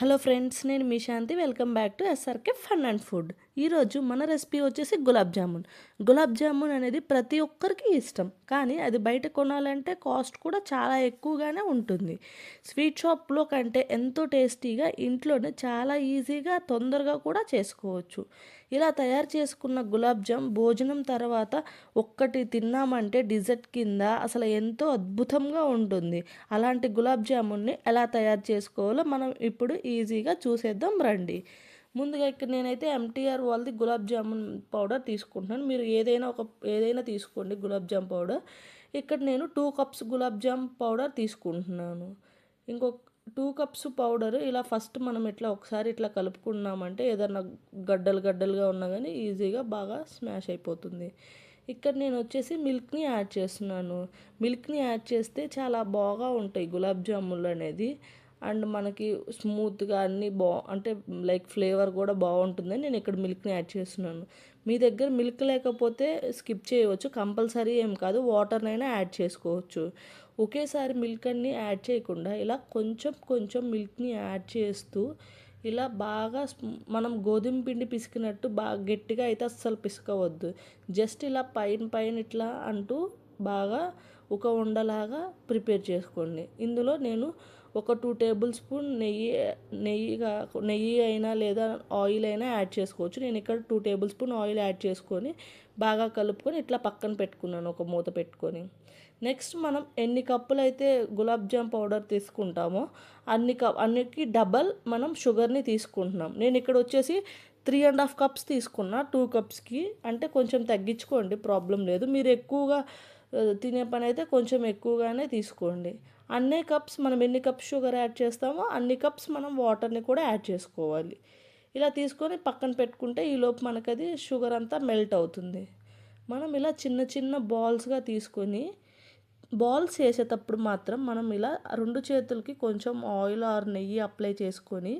Hello friends నేను మీ Shanti. Welcome back to SRK fun and food. ఈరోజు మన recipe వచ్చేసి గులాబ్ జామున్. గులాబ్ జామున్ అనేది ప్రతి ఒక్కరికి ఇష్టం. కానీ అది బయట కొనాలంటే కాస్ట్ కూడా చాలా ఎక్కువగానే ఉంటుంది. స్వీట్ షాప్లో కంటే ఎంతో టేస్టీగా ఇంట్లోనే చాలా ఈజీగా తొందరగా కూడా చేసుకోవచ్చు. ఇలా తయారు చేసుకున్న గులాబ్ జామ్ భోజనం తర్వాత ఒక్కటి తిన్నామంటే డిజర్ట్ కింద అసలు ఎంతో అద్భుతంగా ఉంటుంది. అలాంటి గులాబ్ జామున్ని ఎలా తయారు చేసుకోవాలో మనం ఇప్పుడు ఈజీగా చూసేద్దాం రండి. ముందుగా ఇక్కడ నేనైతే ఎంటీఆర్ వాళ్ళది గులాబ్ జామున్ పౌడర్ తీసుకుంటున్నాను. మీరు ఏదైనా ఒక ఏదైనా తీసుకోండి గులాబ్ జామ్ పౌడర్. ఇక్కడ నేను two cups gulab jam powder తీసుకుంటున్నాను. ఇంకొక టూ కప్స్ పౌడర్ ఇలా ఫస్ట్ మనం ఇట్లా ఒకసారి ఇట్లా కలుపుకున్నామంటే ఏదన్నా గడ్డలు గడ్డలుగా ఉన్నా కానీ ఈజీగా బాగా స్మాష్ అయిపోతుంది. ఇక్కడ నేను వచ్చేసి మిల్క్ని యాడ్ చేస్తున్నాను. మిల్క్ని యాడ్ చేస్తే చాలా బాగా ఉంటాయి గులాబ్ జాములు అనేది. అండ్ మనకి స్మూత్గా అన్నీ బా అంటే లైక్ ఫ్లేవర్ కూడా బాగుంటుందని నేను ఇక్కడ మిల్క్ని యాడ్ చేస్తున్నాను. మీ దగ్గర మిల్క్ లేకపోతే స్కిప్ చేయవచ్చు. కంపల్సరీ ఏం కాదు. వాటర్నైనా యాడ్ చేసుకోవచ్చు. ఒకేసారి మిల్క్ అన్ని యాడ్ చేయకుండా ఇలా కొంచెం కొంచెం మిల్క్ని యాడ్ చేస్తూ ఇలా బాగా మనం గోధుమ పిండి పిసికినట్టు బాగా గట్టిగా అయితే అస్సలు పిసకవద్దు. జస్ట్ ఇలా పైన పైన ఇట్లా అంటూ బాగా ఒక ఉండలాగా ప్రిపేర్ చేసుకోండి. ఇందులో నేను ఒక టూ టేబుల్ స్పూన్ నెయ్యి నెయ్యిగా నెయ్యి అయినా లేదా ఆయిల్ అయినా యాడ్ చేసుకోవచ్చు. నేను ఇక్కడ two tablespoon oil add చేసుకొని బాగా కలుపుకొని ఇట్లా పక్కన పెట్టుకున్నాను ఒక మూత పెట్టుకొని. నెక్స్ట్ మనం ఎన్ని కప్పులు అయితే గులాబ్ జామ్ పౌడర్ తీసుకుంటామో అన్ని కప్ అన్నికి డబల్ మనం షుగర్ని తీసుకుంటున్నాం. నేను ఇక్కడ వచ్చేసి త్రీ అండ్ హాఫ్ కప్స్ తీసుకున్నా టూ కప్స్కి. అంటే కొంచెం తగ్గించుకోండి ప్రాబ్లం లేదు. మీరు ఎక్కువగా తినే పని అయితే కొంచెం ఎక్కువగానే తీసుకోండి. అన్ని కప్స్ మనం ఎన్ని కప్స్ షుగర్ యాడ్ చేస్తామో అన్ని కప్స్ మనం వాటర్ని కూడా యాడ్ చేసుకోవాలి. ఇలా తీసుకొని పక్కన పెట్టుకుంటే ఈలోపు మనకు అది షుగర్ అంతా మెల్ట్ అవుతుంది. మనం ఇలా చిన్న చిన్న బాల్స్గా తీసుకొని బాల్స్ వేసేటప్పుడు మాత్రం మనం ఇలా రెండు చేతులకి కొంచెం ఆయిల్ ఆర్ నెయ్యి అప్లై చేసుకొని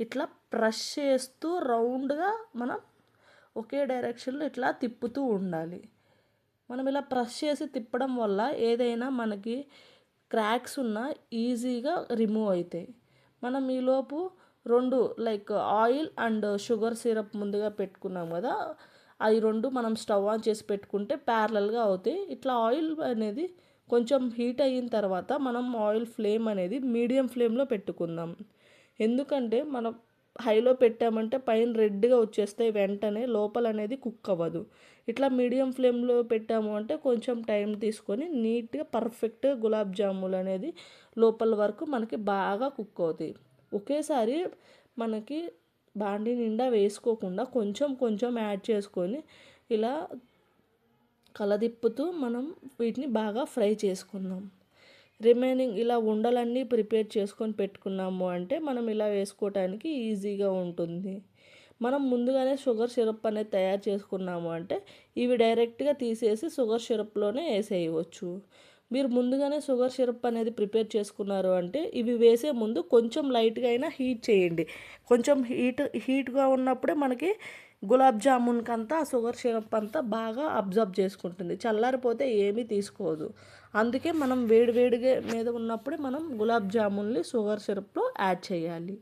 ఇట్లా ప్రెష్ చేస్తూ రౌండ్గా మనం ఒకే డైరెక్షన్లో ఇట్లా తిప్పుతూ ఉండాలి. మనం ఇలా ప్రెస్ చేసి తిప్పడం వల్ల ఏదైనా మనకి క్రాక్స్ ఉన్న ఈజీగా రిమూవ్ అవుతాయి మనం ఈలోపు రెండు like oil and sugar syrup ముందుగా పెట్టుకున్నాం కదా అవి రెండు మనం స్టవ్ ఆన్ చేసి పెట్టుకుంటే ప్యారలల్గా అవుతాయి. ఇట్లా ఆయిల్ అనేది కొంచెం హీట్ అయిన తర్వాత మనం ఆయిల్ ఫ్లేమ్ అనేది మీడియం ఫ్లేమ్లో పెట్టుకుందాం. ఎందుకంటే మనం హైలో పెట్టామంటే పైన రెడ్గా వచ్చేస్తాయి వెంటనే లోపల అనేది కుక్ అవ్వదు. ఇట్లా మీడియం ఫ్లేమ్లో పెట్టాము అంటే కొంచెం టైం తీసుకొని నీట్గా పర్ఫెక్ట్గా గులాబ్ జాములు అనేది లోపల వరకు మనకి బాగా కుక్ అవుతాయి. ఒకేసారి మనకి బాండి నిండా వేసుకోకుండా కొంచెం కొంచెం యాడ్ చేసుకొని ఇలా కలదిప్పుతూ మనం వీటిని బాగా ఫ్రై చేసుకుందాం. రిమైనింగ్ ఇలా ఉండలన్నీ ప్రిపేర్ చేసుకొని పెట్టుకున్నాము అంటే మనం ఇలా వేసుకోవటానికి ఈజీగా ఉంటుంది. మనం ముందుగానే షుగర్ సిరప్ అనేది తయారు చేసుకున్నాము అంటే ఇవి డైరెక్ట్గా తీసేసి షుగర్ సిరప్లోనే వేసేయవచ్చు. మీరు ముందుగానే షుగర్ సిరప్ అనేది ప్రిపేర్ చేసుకున్నారు అంటే ఇవి వేసే ముందు కొంచెం లైట్గా అయినా హీట్ చేయండి. కొంచెం హీట్ హీట్గా ఉన్నప్పుడే మనకి గులాబ్ జామున్కి అంతా షుగర్ సిరప్ అంతా బాగా అబ్జర్బ్ చేసుకుంటుంది. చల్లారిపోతే ఏమీ తీసుకోదు. అందుకే మనం వేడివేడిగా మీద ఉన్నప్పుడే మనం గులాబ్ జామున్ని షుగర్ సిరప్లో యాడ్ చేయాలి.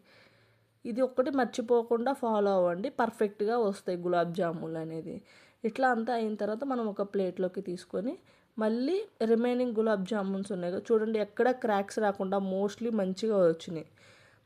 ఇది ఒక్కటి మర్చిపోకుండా ఫాలో అవ్వండి. పర్ఫెక్ట్గా వస్తాయి గులాబ్ జాములు అనేది. ఇట్లా అంతా అయిన తర్వాత మనం ఒక ప్లేట్లోకి తీసుకొని మళ్ళీ రిమైనింగ్ గులాబ్ జామున్స్ ఉన్నాయి కదా. చూడండి ఎక్కడ క్రాక్స్ రాకుండా మోస్ట్లీ మంచిగా వచ్చినాయి.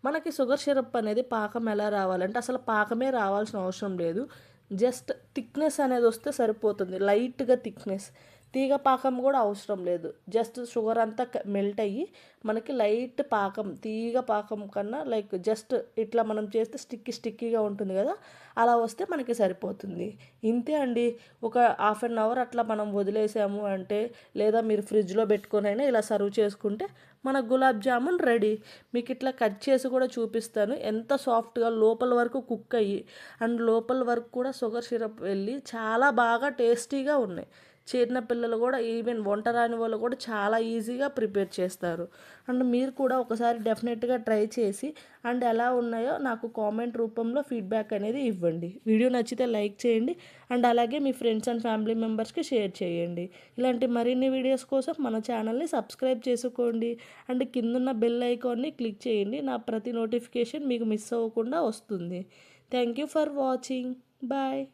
మనకి షుగర్ సిరప్ అనేది పాకం ఎలా రావాలంటే అసలు పాకమే రావాల్సిన అవసరం లేదు. జస్ట్ థిక్నెస్ అనేది వస్తే సరిపోతుంది లైట్గా థిక్నెస్. తీగ పాకం కూడా అవసరం లేదు. జస్ట్ షుగర్ అంతా మెల్ట్ అయ్యి మనకి లైట్ పాకం తీగ పాకం కన్నా లైక్ జస్ట్ ఇట్లా మనం చేస్తే స్టిక్కీ స్టిక్కీగా ఉంటుంది కదా అలా వస్తే మనకి సరిపోతుంది. ఇంతే అండి. ఒక హాఫ్ అన్ అవర్ అట్లా మనం వదిలేసాము అంటే లేదా మీరు ఫ్రిడ్జ్లో పెట్టుకొని అయినా ఇలా సర్వ్ చేసుకుంటే మన గులాబ్ జామున్ రెడీ. మీకు ఇట్లా కట్ చేసి కూడా చూపిస్తాను. ఎంత సాఫ్ట్గా లోపల వరకు కుక్ అయ్యి అండ్ లోపల వరకు కూడా షుగర్ సిరప్ వెళ్ళి చాలా బాగా టేస్టీగా ఉన్నాయి. చిన్న పిల్లలు కూడా ఈవెన్ వంట రాని వాళ్ళు కూడా చాలా ఈజీగా ప్రిపేర్ చేస్తారు. అండ్ మీరు కూడా ఒకసారి డెఫినెట్గా ట్రై చేసి అండ్ ఎలా ఉన్నాయో నాకు కామెంట్ రూపంలో ఫీడ్బ్యాక్ అనేది ఇవ్వండి. వీడియో నచ్చితే లైక్ చేయండి అండ్ అలాగే మీ ఫ్రెండ్స్ అండ్ ఫ్యామిలీ మెంబర్స్కి షేర్ చేయండి. ఇలాంటి మరిన్ని వీడియోస్ కోసం మన ఛానల్ని సబ్స్క్రైబ్ చేసుకోండి అండ్ కిందున్న బెల్ ఐకాన్ని క్లిక్ చేయండి. నా ప్రతి నోటిఫికేషన్ మీకు మిస్ అవ్వకుండా వస్తుంది. Thank you for watching. Bye.